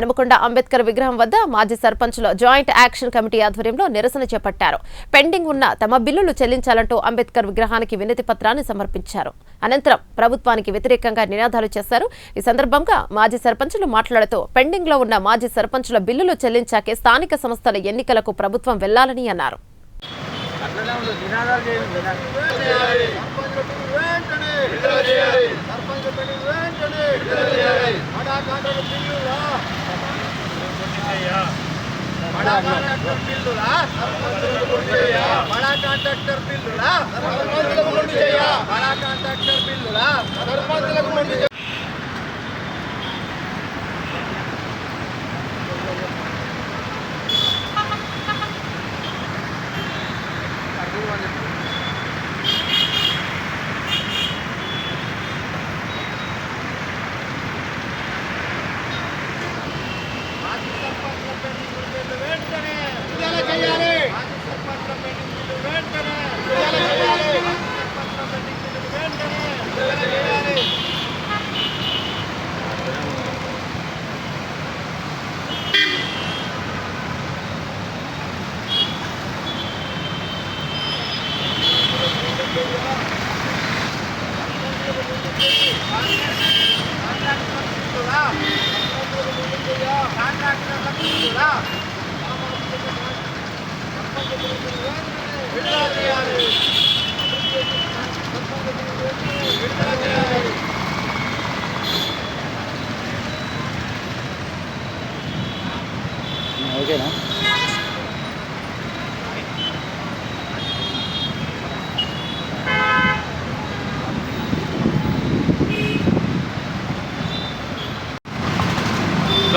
హనుమకొండ అంబేద్కర్ విగ్రహం వద్ద మాజీ సర్పంచ్లు జాయింట్ యాక్షన్ కమిటీ ఆధ్వర్యంలో నిరసన చేపట్టారు. పెండింగ్ ఉన్న తమ బిల్లులు చెల్లించాలంటూ అంబేద్కర్ విగ్రహానికి వినతి పత్రాన్ని సమర్పించారు. అనంతరం ప్రభుత్వానికి వ్యతిరేకంగా నినాదాలు చేశారు. ఈ సందర్భంగా మాజీ సర్పంచులు మాట్లాడుతూ పెండింగ్లో ఉన్న మాజీ సర్పంచుల బిల్లులు చెల్లించాకే స్థానిక సంస్థల ఎన్నికలకు ప్రభుత్వం వెళ్ళాలని అన్నారు. బడా కాంట్రాక్టర్ బిల్లులా బడా కాంట్రాక్టర్ బిల్లులా బడా కాంట్రాక్టర్ బిల్లులా మాజీ సర్పంచ్ల పెండింగ్ బిల్లు వెంటనే విడుదల చేయాలి మాజీ సర్పంచ్ల పెండింగ్ బిల్లు వెంటనే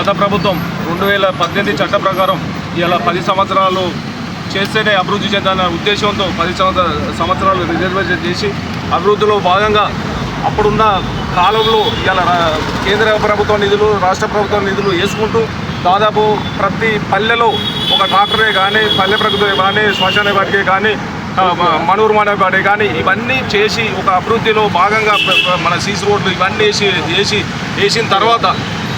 గత ప్రభుత్వం రెండు వేల పద్దెనిమిది చట్ట ప్రకారం ఇలా పది సంవత్సరాలు చేస్తేనే అభివృద్ధి చెందాలన్న ఉద్దేశంతో పది సంవత్సర సంవత్సరాలు రిజర్వేషన్ చేసి అభివృద్ధిలో భాగంగా అప్పుడున్న కాలంలో ఇలా కేంద్ర ప్రభుత్వ నిధులు రాష్ట్ర ప్రభుత్వ నిధులు వేసుకుంటూ దాదాపు ప్రతి పల్లెలో ఒక డాక్టరే కానీ పల్లె ప్రకృతి కానీ శ్మశాన వాటికే కానీ ఆ, మ- మనూరు కానీ ఇవన్నీ చేసి ఒక అభివృద్ధిలో భాగంగా మన సీసీ రోడ్లు ఇవన్నీ వేసి వేసి వేసిన తర్వాత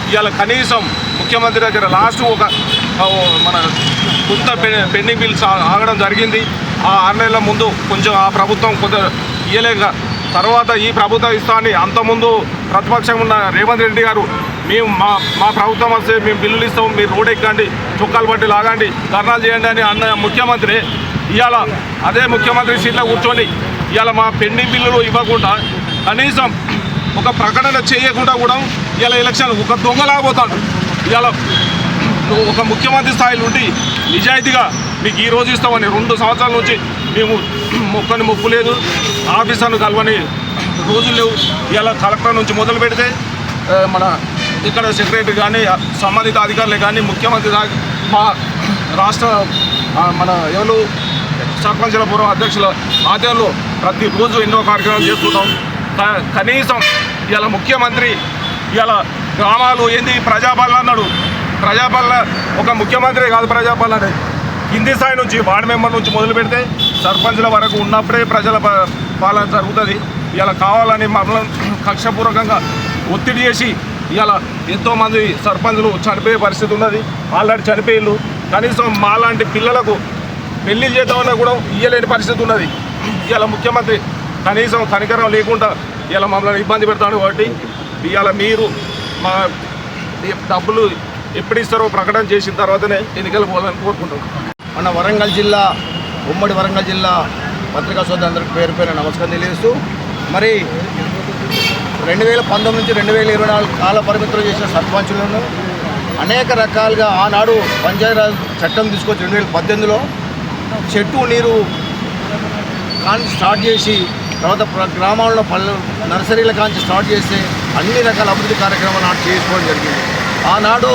ఇవాళ కనీసం ముఖ్యమంత్రి దగ్గర లాస్ట్ ఒక మన కొత్త పె- పెండింగ్ బిల్స్ ఆగడం జరిగింది. ఆ ఆరు నెలల ముందు కొంచెం ఆ ప్రభుత్వం కొంత ఇయ్యలేక తర్వాత ఈ ప్రభుత్వం ఇస్తామని అంతకుముందు ప్రతిపక్షం ఉన్న రేవంత్ రెడ్డి గారు మేము మా మా ప్రభుత్వం వస్తే మేము బిల్లులు ఇస్తాం మీరు రోడ్ ఎక్కండి చుక్కలు పట్టి లాగండి ధర్నాలు చేయండి అని అన్న ముఖ్యమంత్రి ఇవాళ అదే ముఖ్యమంత్రి సీట్లో కూర్చొని ఇవాళ మా పెండింగ్ బిల్లులు ఇవ్వకుండా కనీసం ఒక ప్రకటన చేయకుండా కూడా ఇలా ఎలక్షన్ ఒక దొంగలాగపోతాడు ఇలా ఒక ముఖ్యమంత్రి స్థాయిలో ఉండి నిజాయితీగా మీకు ఈ రోజు ఇస్తామని రెండు సంవత్సరాల నుంచి మేము మొక్కని మొక్కు లేదు ఆఫీసర్ను కలవని రోజులు లేవు. ఇలా కలెక్టర్ నుంచి మొదలు పెడితే మన ఇక్కడ సెక్రటరీ కానీ సంబంధిత అధికారులే కానీ ముఖ్యమంత్రి మా రాష్ట్ర మన ఎవరు? సర్పంచుల పూర్వ అధ్యక్షుల ఆధ్వర్యంలో ప్రతిరోజు ఎన్నో కార్యక్రమాలు చేస్తుంటాం. కనీసం ఇలా ముఖ్యమంత్రి ఇలా గ్రామాలు ఏంది? ప్రజాపాలన అన్నాడు. ప్రజాపాలన ఒక ముఖ్యమంత్రి కాదు ప్రజాపాలన అనేది. కింది స్థాయి నుంచి వార్డు మెంబర్ నుంచి మొదలు పెడితే సర్పంచ్ల వరకు ఉన్నప్పుడే ప్రజల ప- పాలన జరుగుతుంది. ఇలా కావాలని మమ్మల్ని కక్షపూర్వకంగా ఒత్తిడి చేసి ఇలా ఎంతోమంది సర్పంచులు చనిపోయే పరిస్థితి ఉన్నది. ఆల్రెడీ చనిపోయిళ్ళు. కనీసం మాలాంటి పిల్లలకు పెళ్ళి చేద్దామన్నా కూడా ఇయ్యలేని పరిస్థితి ఉన్నది. ఇవాళ ముఖ్యమంత్రి కనీసం కనికరం లేకుండా ఇలా మమ్మల్ని ఇబ్బంది పెడతాడు కాబట్టి ఇవాళ మీరు మా డబ్బులు ఎప్పుడు ఇస్తారో ప్రకటన చేసిన తర్వాతనే ఎన్నికలు పోవాలని కోరుకుంటున్నాం. మన వరంగల్ జిల్లా ఉమ్మడి వరంగల్ జిల్లా పత్రికా సోదరులందరికీ పేరు పేరు నమస్కారం తెలియజేస్తూ మరి రెండు వేల పంతొమ్మిది నుంచి రెండు వేల ఇరవై నాలుగు కాల పరిమితులు చేసిన సర్పంచులను అనేక రకాలుగా ఆనాడు పంచాయతీరాజ్ చట్టం తీసుకొచ్చి రెండు వేల పద్దెనిమిదిలో చెట్టు నీరు కాంచి స్టార్ట్ చేసి తర్వాత గ్రామాల్లో పల్లె నర్సరీల కాంచి స్టార్ట్ చేస్తే అన్ని రకాల అభివృద్ధి కార్యక్రమాలు నాడు చేసుకోవడం జరిగింది. ఆనాడు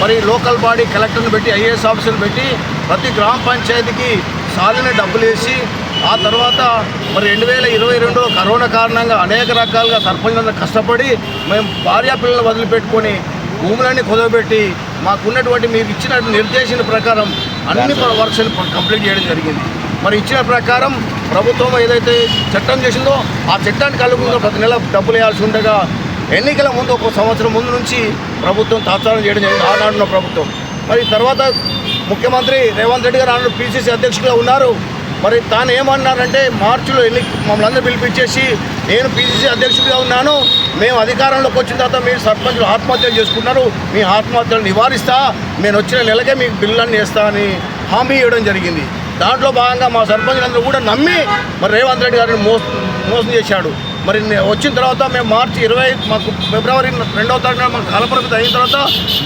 మరి లోకల్ బాడీ కలెక్టర్ని పెట్టి ఐఏఎస్ ఆఫీసర్ని పెట్టి ప్రతి గ్రామ పంచాయతీకి సాలిన డబ్బులు వేసి ఆ తర్వాత మరి రెండు వేల ఇరవై రెండులో కరోనా కారణంగా అనేక రకాలుగా సర్పంచులందరూ కష్టపడి మేము భార్యా పిల్లలు వదిలిపెట్టుకొని భూములన్నీ కుదవబెట్టి మాకున్నటువంటి మీరు ఇచ్చిన నిర్దేశన ప్రకారం అన్ని వర్క్స్ కంప్లీట్ చేయడం జరిగింది. మరి ఇచ్చిన ప్రకారం ప్రభుత్వం ఏదైతే చట్టం చేసిందో ఆ చట్టానికి అనుగుణంగా ప్రతి నెల డబ్బులు వేయాల్సి ఉండగా ఎన్నికల ముందు ఒక సంవత్సరం ముందు నుంచి ప్రభుత్వం తాత్సారం చేయడం జరిగింది. ఆనాడున్న ప్రభుత్వం. మరి తర్వాత ముఖ్యమంత్రి రేవంత్ రెడ్డి గారు ఆనాడు పిసిసి అధ్యక్షుడిగా ఉన్నారు. మరి తాను ఏమన్నారంటే మార్చిలో ఎన్ని మమ్మల్ని అందరూ పిలిపించేసి నేను పిసిసి అధ్యక్షుడిగా ఉన్నాను. మేము అధికారంలోకి వచ్చిన తర్వాత మీరు సర్పంచులు ఆత్మహత్యలు చేసుకున్నారు మీ ఆత్మహత్యలు నివారిస్తా. నేను వచ్చిన నెలకే మీకు బిల్లులన్నీ వేస్తా అని హామీ ఇవ్వడం జరిగింది. దాంట్లో భాగంగా మా సర్పంచ్లందరూ కూడా నమ్మి మరి రేవంత్ రెడ్డి గారిని మోసం మోసం చేశాడు. మరి వచ్చిన తర్వాత మేము మార్చి ఇరవై మాకు ఫిబ్రవరి రెండవ తారీఖు నాడు మాకు కాలపరిమితి అయిన తర్వాత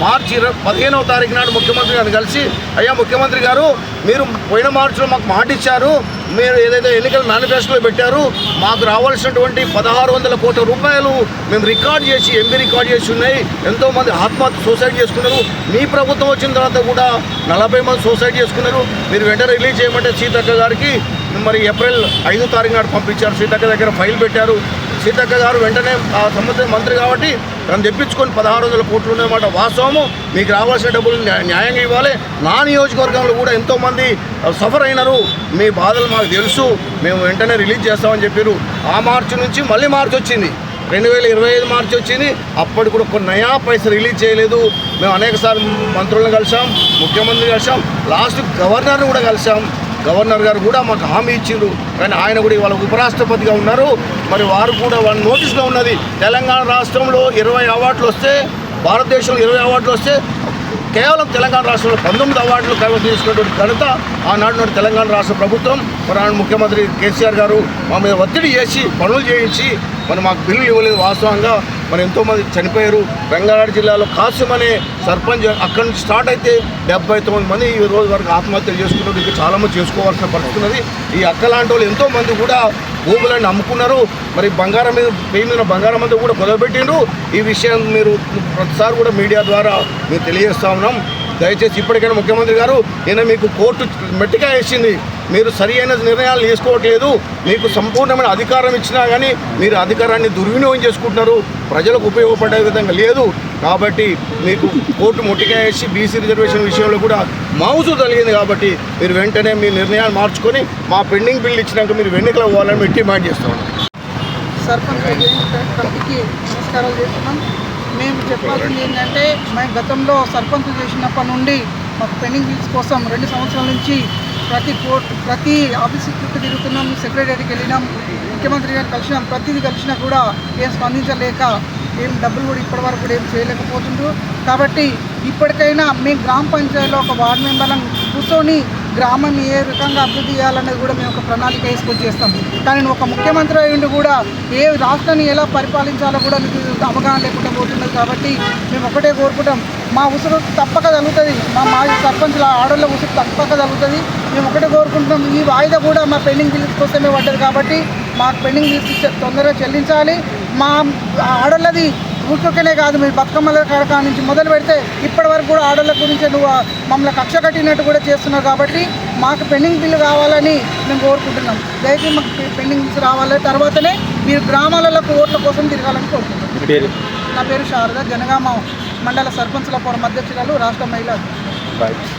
మార్చి ఇరవై పదిహేనవ తారీఖు నాడు ముఖ్యమంత్రి గారిని కలిసి అయ్యా ముఖ్యమంత్రి గారు మీరు పోయిన మార్చిలో మాకు మాట ఇచ్చారు మీరు ఏదైతే ఎన్నికల మేనిఫెస్టోలో పెట్టారు మాకు రావాల్సినటువంటి పదహారు వందల కోట్ల రూపాయలు మేము రికార్డ్ చేసి ఎంపీ రికార్డ్ చేసి ఉన్నాయి. ఎంతోమంది ఆత్మహత్య సూసైడ్ చేసుకున్నారు. మీ ప్రభుత్వం వచ్చిన తర్వాత కూడా నలభై మంది సూసైడ్ చేసుకున్నారు. మీరు వెంటనే రిలీజ్ చేయమంటే సీతక్క గారికి మరి ఏప్రిల్ ఐదో తారీఖు నాడు పంపించారు. సీతక్క దగ్గర ఫైల్ పెట్టారు. సీతక్క గారు వెంటనే ఆ సంబంధిత మంత్రి కాబట్టి తను తెప్పించుకొని పదహారు వందల కోట్లు ఉన్నాయన్నమాట వాస్తవము మీకు రావాల్సిన డబ్బులు న్యాయంగా ఇవ్వాలి. నా నియోజకవర్గంలో కూడా ఎంతోమంది సఫర్ అయినారు. మీ బాధలు మాకు తెలుసు. మేము వెంటనే రిలీజ్ చేస్తామని చెప్పారు. ఆ మార్చి నుంచి మళ్ళీ మార్చి వచ్చింది. రెండు వేల ఇరవై ఐదు మార్చి వచ్చింది. అప్పటి కూడా కొన్ని నయా పైసలు రిలీజ్ చేయలేదు. మేము అనేక సార్లు మంత్రులను కలిసాం ముఖ్యమంత్రి కలిసాం లాస్ట్ గవర్నర్ని కూడా కలిసాం గవర్నర్ గారు కూడా మాకు హామీ ఇచ్చిండ్రు. కానీ ఆయన కూడా ఇవాళ ఉపరాష్ట్రపతిగా ఉన్నారు. మరి వారు కూడా వాళ్ళ నోటీస్లో ఉన్నది తెలంగాణ రాష్ట్రంలో ఇరవై అవార్డులు వస్తే భారతదేశంలో ఇరవై అవార్డులు వస్తే కేవలం తెలంగాణ రాష్ట్రంలో పంతొమ్మిది అవార్డులు కైవసం చేసుకున్నటువంటి ఘనత ఆనాడు నాడు తెలంగాణ రాష్ట్ర ప్రభుత్వం. మరి ముఖ్యమంత్రి కేసీఆర్ గారు మా మీద ఒత్తిడి చేసి పనులు చేయించి మరి మాకు బిల్లులు ఇవ్వలేదు వాస్తవంగా. మరి ఎంతోమంది చనిపోయారు. రంగారెడ్డి జిల్లాలో కాశ్యం అనే సర్పంచ్ అక్కడి నుంచి స్టార్ట్ అయితే డెబ్బై తొమ్మిది మంది ఈ రోజు వరకు ఆత్మహత్యలు చేసుకున్నారు. ఇంకా చాలామంది చేసుకోవాల్సిన పరిస్థితి ఉన్నది. ఈ అక్క లాంటి వాళ్ళు ఎంతోమంది కూడా భూములను అమ్ముకున్నారు. మరి బంగారం మీద వెయ్యి మీద బంగారం అంతా కూడా కుదరబెట్టిండ్రు ఈ విషయం మీరు ప్రతిసారి కూడా మీడియా ద్వారా మేము తెలియజేస్తా ఉన్నాం. దయచేసి ఇప్పటికైనా ముఖ్యమంత్రి గారు నేను మీకు కోర్టు మెట్టిగా వేసింది. మీరు సరి అయిన నిర్ణయాలు తీసుకోవట్లేదు. మీకు సంపూర్ణమైన అధికారం ఇచ్చినా కానీ మీరు అధికారాన్ని దుర్వినియోగం చేసుకుంటున్నారు. ప్రజలకు ఉపయోగపడే విధంగా లేదు. కాబట్టి మీకు కోర్టు ముట్టిగా వేసి బీసీ రిజర్వేషన్ విషయంలో కూడా మౌజు తగిలింది కాబట్టి మీరు వెంటనే మీ నిర్ణయాలు మార్చుకొని మా పెండింగ్ బిల్ ఇచ్చినాక మీరు ఎన్నికలు పోవాలని మేము డిమాండ్ చేస్తాం సర్పంచ్ కమిటీకి నమస్కారాలు చేస్తున్నాం. మేము చెప్పాల్సింది ఏంటంటే మేము గతంలో సర్పంచ్ చేసినప్పటి నుండి మాకు పెండింగ్ బిల్స్ కోసం రెండు సంవత్సరాల నుంచి ప్రతి కోర్ట్ ప్రతి ఆఫీస్ చుట్టూ తిరుగుతున్నాం సెక్రటరీకి వెళ్ళినాం ముఖ్యమంత్రి గారు కలిసినాం ప్రతిదీ కలిసినా కూడా ఏం స్పందించలేక ఏం డబ్బులు కూడా ఇప్పటివరకు కూడా ఏం చేయలేకపోతుండ్రు. కాబట్టి ఇప్పటికైనా మేము గ్రామ పంచాయతీలో ఒక వార్డు మెంబర్లను కూర్చొని గ్రామం ఏ రకంగా అభివృద్ధి చేయాలనేది కూడా మేము ఒక ప్రణాళిక వేసుకొని చేస్తాం. కానీ ఒక ముఖ్యమంత్రి అయి ఉండి కూడా ఏ రాష్ట్రాన్ని ఎలా పరిపాలించాలో కూడా మీకు అవగాహన లేకుండా పోతున్నది కాబట్టి మేము ఒకటే కోరుకుంటాం. మా ఉసురు తప్పక జరుగుతుంది మా మాజీ సర్పంచుల ఆడోళ్ళ ఉసురు తప్పక జరుగుతుంది మేము ఒకటే కోరుకుంటున్నాం. ఈ వాయిదా కూడా మా పెండింగ్ బిల్స్ కోసమే పడ్డది కాబట్టి మాకు పెండింగ్ బిల్స్ తొందరగా చెల్లించాలి. మా ఆడోళ్ళది ఊరికొకనే కాదు మీరు బతుకమ్మల కాడ నుంచి మొదలు పెడితే ఇప్పటి వరకు కూడా ఆడోళ్ళ గురించి నువ్వు మమ్మల్ని కక్ష కట్టినట్టు కూడా చేస్తున్నావు కాబట్టి మాకు పెండింగ్ బిల్లు కావాలని మేము కోరుకుంటున్నాం. దయచేసి మాకు పెండింగ్ బిల్స్ రావాలి. తర్వాతనే మీరు గ్రామాలలో ఓట్ల కోసం తిరగాలని కోరుకుంటున్నాం. నా పేరు శారద జనగామ మండల సర్పంచుల ఫోరం అధ్యక్షురాలు రాష్ట్ర మహిళా.